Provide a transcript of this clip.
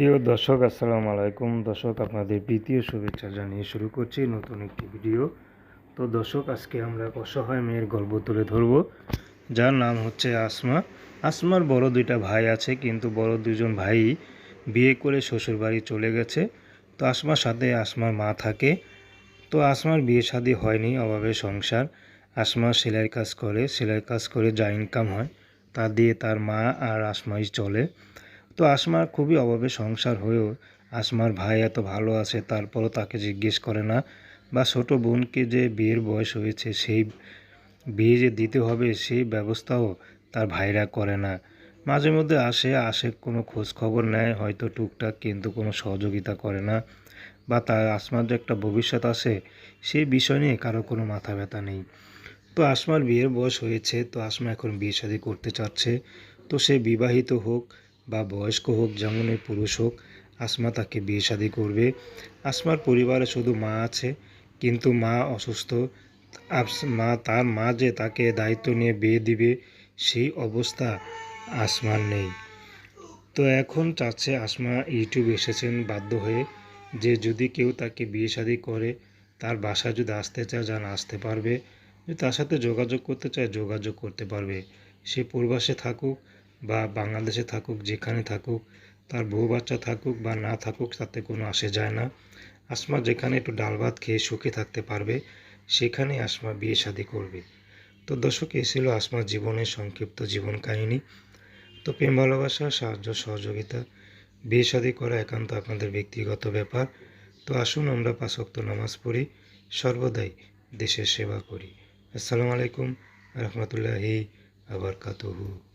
প্রিয় দর্শক, আসসালামু আলাইকুম। দর্শক, আপনাদের প্রীতীয় শুভেচ্ছা জানিয়ে শুরু করছি নতুন একটি ভিডিও। তো দর্শক, আজকে আমরা অসহায় মেয়ের গল্প তুলে ধরব। যার নাম হচ্ছে আসমা। আসমার বড় দুইটা ভাই আছে, কিন্তু বড় দুজন ভাই বিয়ে করে শ্বশুরবাড়ি চলে গেছে। তো আসমার সাথে আসমার মা থাকে। তো আসমার বিয়ে শাদী হয়নি, অভাবে সংসার। আসমা সেলাইয়ের কাজ করে, সেলাইয়ের কাজ করে যা ইনকাম হয়, তা দিয়ে তার মা আর আসমাই চলে। তো আসমার খুবই অভাবে সংসার হয়েও, আসমার ভাই এত ভালো আছে, তারপরও তাকে জিজ্ঞেস করে না। বা ছোট বোনকে যে বিয়ের বয়স হয়েছে, সেই বিয়ে যে দিতে হবে, সেই ব্যবস্থাও তার ভাইরা করে না। মাঝে মধ্যে আসে আসে কোনো খোঁজ খবর নেয়, হয়তো টুকটাক কিন্তু কোনো সহযোগিতা করে না। বা তার আসমার যে একটা ভবিষ্যৎ আছে, সেই বিষয় নিয়ে কারও কোনো মাথা ব্যথা নেই। তো আসমার বিয়ের বয়স হয়েছে, তো আসমা এখন বিয়ে শাদী করতে চাচ্ছে। তো সে বিবাহিত হোক বা বয়স্ক হোক, যেমনই পুরুষ হোক, আসমা তাকে বিয়ে শাদী করবে। আসমার পরিবারে শুধু মা আছে, কিন্তু মা অসুস্থ। মা, তার মা যে তাকে দায়িত্ব নিয়ে বিয়ে দিবে, সেই অবস্থা আসমার নেই। তো এখন চাচ্ছে আসমা ইউটিউবে এসেছেন, বাধ্য হয়ে যে যদি কেউ তাকে বিয়ে শাদি করে, তার বাসায় যদি আসতে চায় যেন আসতে পারবে। যদি তার সাথে যোগাযোগ করতে চায়, যোগাযোগ করতে পারবে। সে প্রবাসে থাকুক বা বাংলাদেশে থাকুক, যেখানে থাকুক, তার বউ বাচ্চা থাকুক বা না থাকুক, তাতে কোনো আসে যায় না। আসমা যেখানে একটু ডাল ভাত খেয়ে সুখে থাকতে পারবে, সেখানে আসমা বিয়ে শাদী করবে। তো দর্শক এই ছিল আসমার জীবনের সংক্ষিপ্ত জীবন কাহিনী। তো প্রেম, ভালোবাসা, সাহায্য, সহযোগিতা, বিয়ে শাদী করা একান্ত আপনাদের ব্যক্তিগত ব্যাপার। তো আসুন আমরা পাঁচক্ত নামাজ পড়ি, সর্বদাই দেশের সেবা করি। আসসালামু আলাইকুম, রহমতুল্লাহি আবরকাতুহু